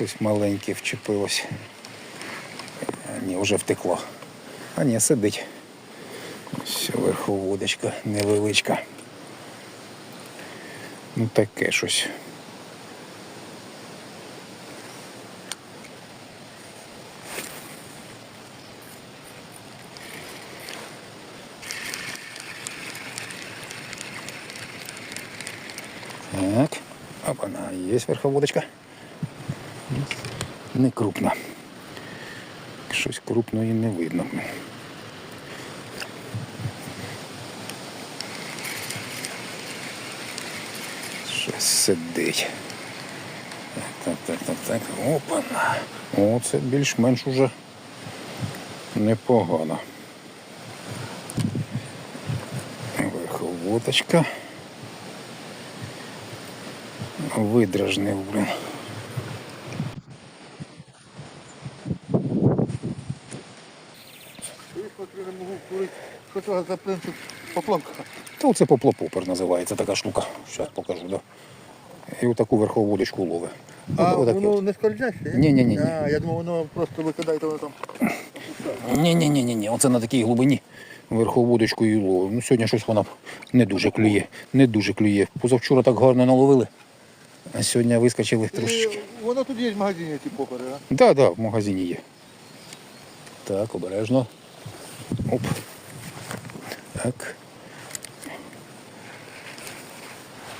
Щось маленьке вчепилось. А, ні, вже втекло. А ні, сидить. Все, верховодочка невеличка. Ну таке щось. Так. Опа, є верховодочка. Не крупна. Щось крупної не видно. Щось сидить. Так, так, так, так. Опа. О, це більш-менш уже непогано. Верховодочка. Видражнив, блін. Я не можу курити. Що за принцип поплавка? Та оце поплопопер називається така штука. Зараз покажу, да. І отаку верховодочку лови. А Отаке воно от. не скользяще? Ні-ні-ні. А, я думав, воно просто викидаєте воно там. Ні, ні, ні. Оце на такій глибині верховодочку і ловив. Ну сьогодні щось вона не дуже клює. Не дуже клює. Позавчора так гарно наловили, а сьогодні вискочили трошечки. І воно тут є в магазині ці попери, а? Так, да, да, в магазині є. Так, обережно. Оп. Так.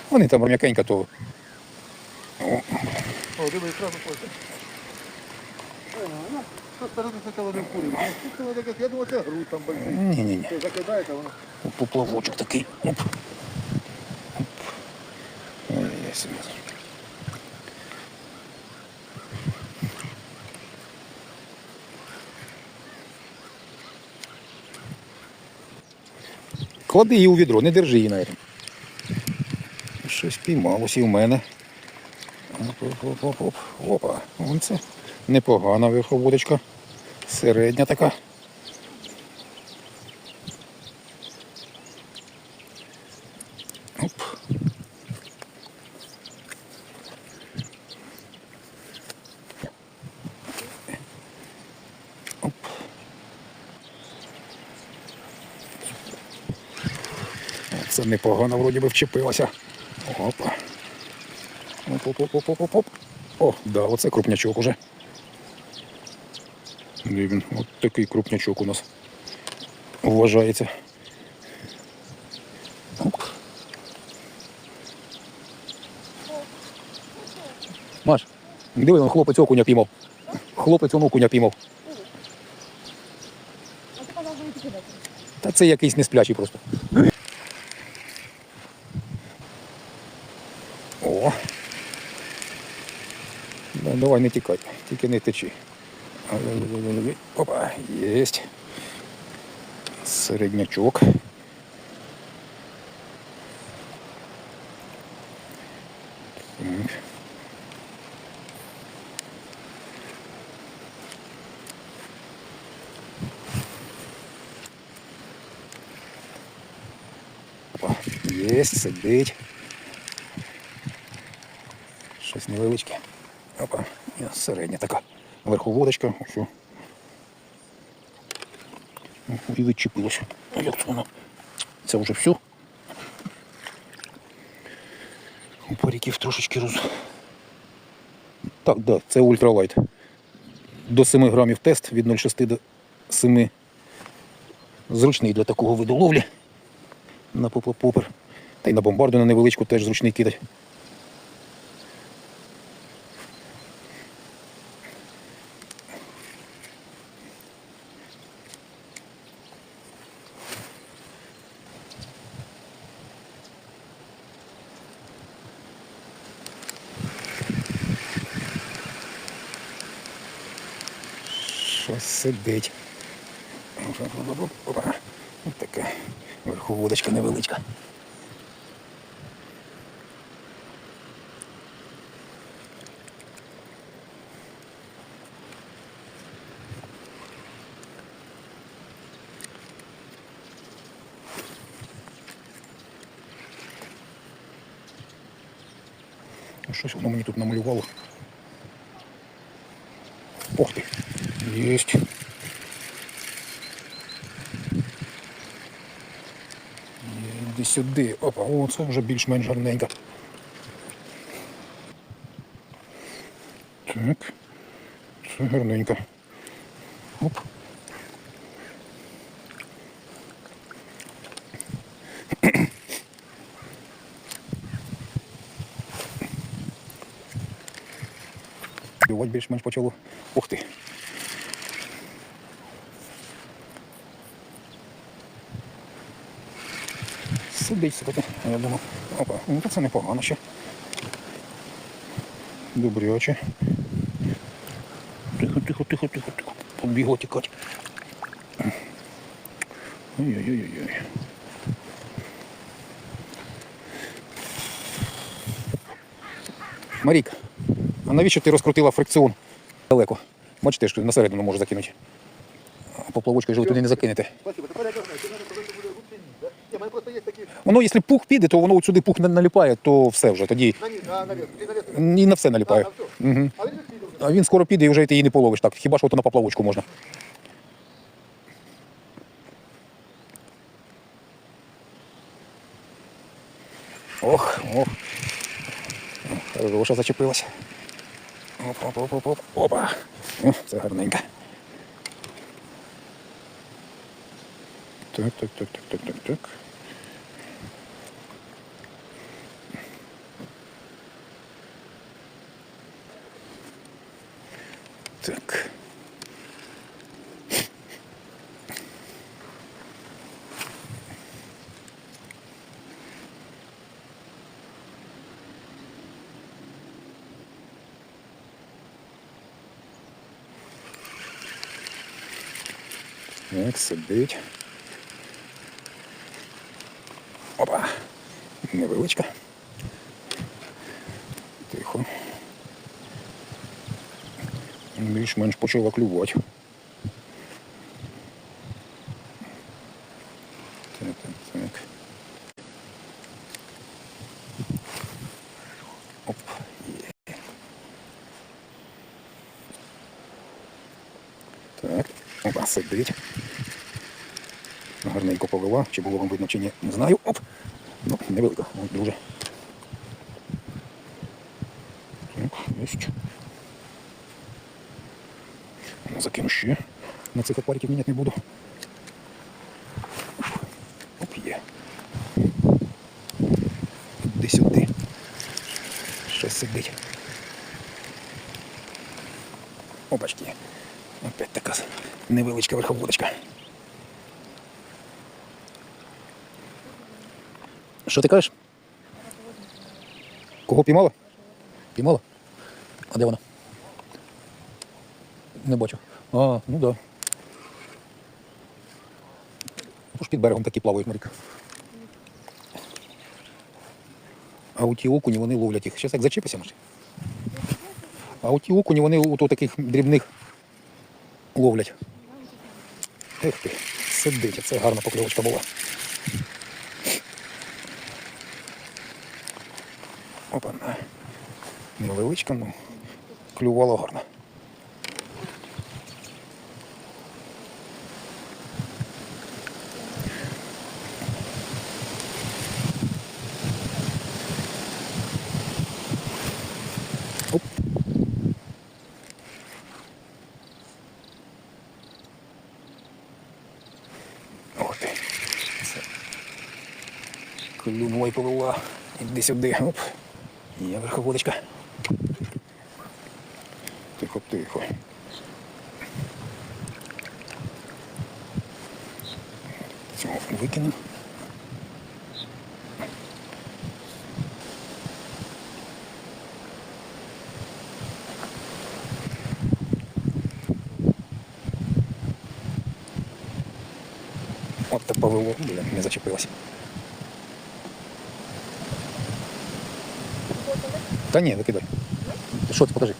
Вони там м'якенько, то О, диви, одразу хоче. Ну, що спереду спочатку не вкурив. Я думав, це груд там большой. ні-ні-ні. Ти закидаєте, воно. Поплавочок такий. Оп. Оп. Ой, я собі. Клади її у відро, не держи її навіть. Щось піймалось і в мене. Оп-оп-оп-оп. Опа, вон це непогана верховодочка. Середня така. Непогано вроді би вчепилося. Опа. Оп-оп-оп-оп-оп-оп. О, да, оце крупнячок уже. Де він? От такий крупнячок у нас вважається. Оп. Маш, диви, хлопець окуня піймав. Хлопець он окуня піймав. Та це якийсь несплячий просто. давай не тікай, тільки не течи. Ай-яй-яй-яй-яй. Опа, єсть. Середнячок. Так. Опа, єсть, сидить. Щось невеличке. Опа, і середня така. Верховодочка, ось. о. Ну, І відчепилося. Як це воно? Це вже все. У трошечки роз. Так, да, це ультралайт. До 7 грамів тест від 0,6 до 7. Зручний для такого виду ловлі на поплопопер. Та й на бомбарду на невеличку теж зручний кидать. Щось сидить. Ось така верховодочка невеличка. Щось воно мені тут намалювало. Ох ти. Єсть. Іди сюди. Опа, о, це вже більш-менш гарненько. Так. Це гарненько. Оп. Більш-менш почало. Ух ти. Сидить. Я думав, опа, ну це непогано ще. Добряче. Тихо, тихо, тихо, тихо, тихо. Побігло тікати. Ой-ой-ой-ой. Марік, а навіщо ти розкрутила фрикціон далеко? Бачите, що на середину можу закинути. А Поплавочкою ж ви туди не закинете. Спасибо. Тепер я знаю, що в мене повинно буде глибший ніж, да? Ні, в мене просто є такі Воно, якщо пух піде, то воно от сюди пух на- наліпає, то все вже. Тоді. І на все наліпає. Угу. А він скоро піде і вже ти її не половиш так. Хіба що то на поплавочку можна. Ох, ох. Хороша зачепилася. Оп, оп, оп, оп, оп. Опа. О, це гарненько. Так, так, так, так, так, так, так. Так. Так, сидить. Опа. Невеличка. Більш-менш почала клювати. Так, так, так. Оп. Так. Опа, сидить. Гарненько повела. Чи було вам видно, чи ні, не знаю. Оп. Ну, невелика, дуже. Так, єсть. Ну, Закину ще. На цих аквариків міняти не буду. Оп, є. Іди сюди. Щось сидить. Опачки. Опять така невеличка верховодочка. Що ти кажеш? Кого піймала? Піймала? А де вона? Не бачу. А, ну да. Тож під берегом такі плавають моряки. А у ті окуні вони ловлять їх. Щас як зачепися, може. А у ті окуні вони у таких дрібних ловлять. Ех ти, сидить, це гарна покльовочка була. Опа. Невеличка, ну, клювала гарно. Оп. Ох ти. Це. Клюнула і повела. Іди сюди. Оп. Є верховодочка. Тихо, тихо. Цього викинемо. От так повело, блін, не зачепилась. Та ні, викидай. Що ти покажи?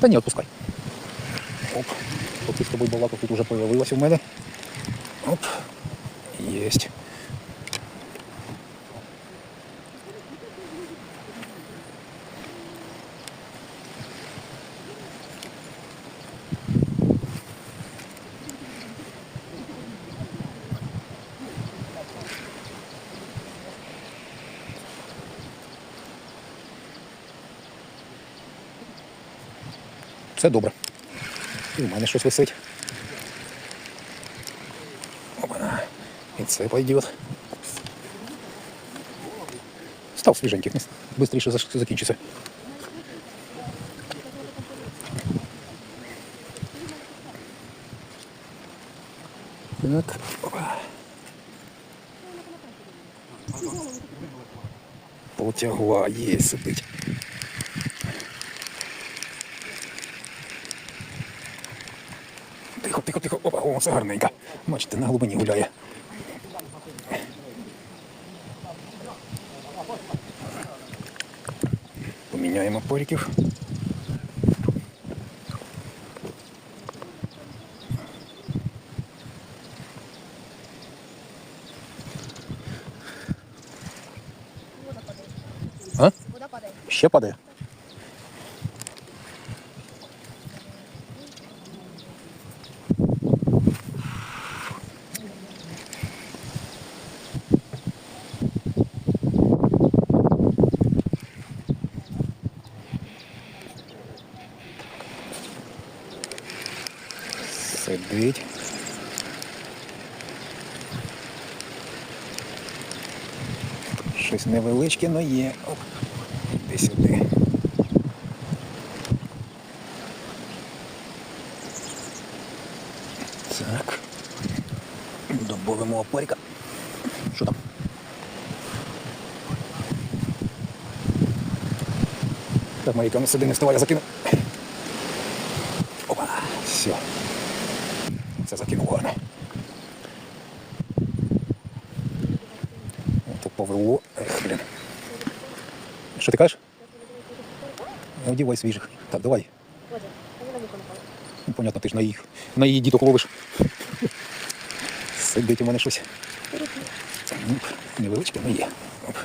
Та ні, відпускай. Оп. Поки з тобою балака тут уже появилась у мене. Оп. Єсть. Це добре. І в мене щось висить. Опана. І це пойдет. Став свіженький. Бистріше закінчиться. Так. Опа. Потягла, є сидить. Тихо, тихо, тихо. Опа, о, це гарненька. Бачите, на глибині гуляє. Поміняємо поріків. А? Вода падає. Ще падає. Щось невеличке, але є. Оп. Іди сюди. Так. Добавимо опарика. Що там? Так, Маріка, сюди не вставай, я закину. Опа, все. Це закинув гарно. Ото повело. Ех, блін. Що ти кажеш? Одівай свіжих. Так, давай. Не. Ну, понятно, ти ж на їх. На її діток ловиш. Сидить у мене щось. Це ну, невеличке, але є. Оп.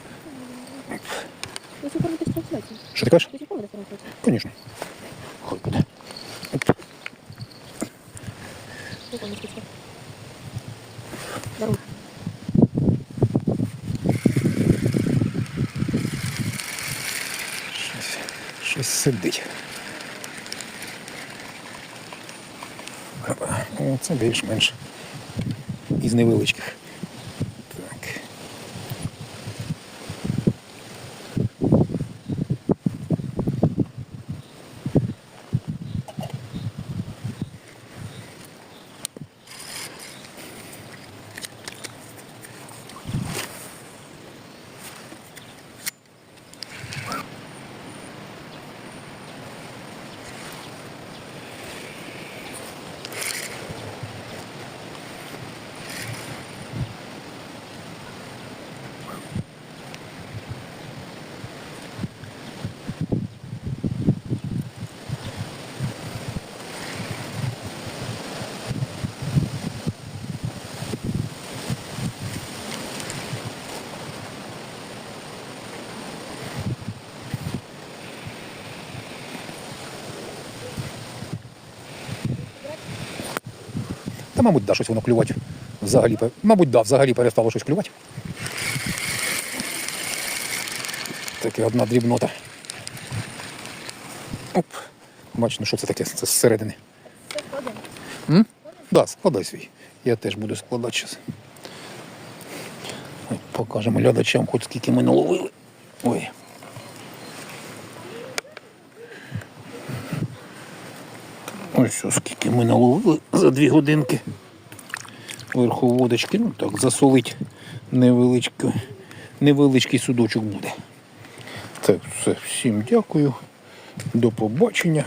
Що ти кажеш? Звісно. Хай буде. Оп. Щось сидить. Оце це більш-менш із невеличких. Так. Та, мабуть, да, щось воно клювати. Взагалі, мабуть, да, взагалі перестало щось клювати. Таке одна дрібнота. Оп. Бач, ну що це таке? Це зсередини. М? Да, складай свій. Я теж буду складати зараз. Покажемо глядачам, хоч скільки ми наловили. Ой. Ось що, скільки ми наловили за дві годинки. Верху водочки, ну так, засолить невеличкий, невеличкий судочок буде. Так, все, всім дякую. До побачення.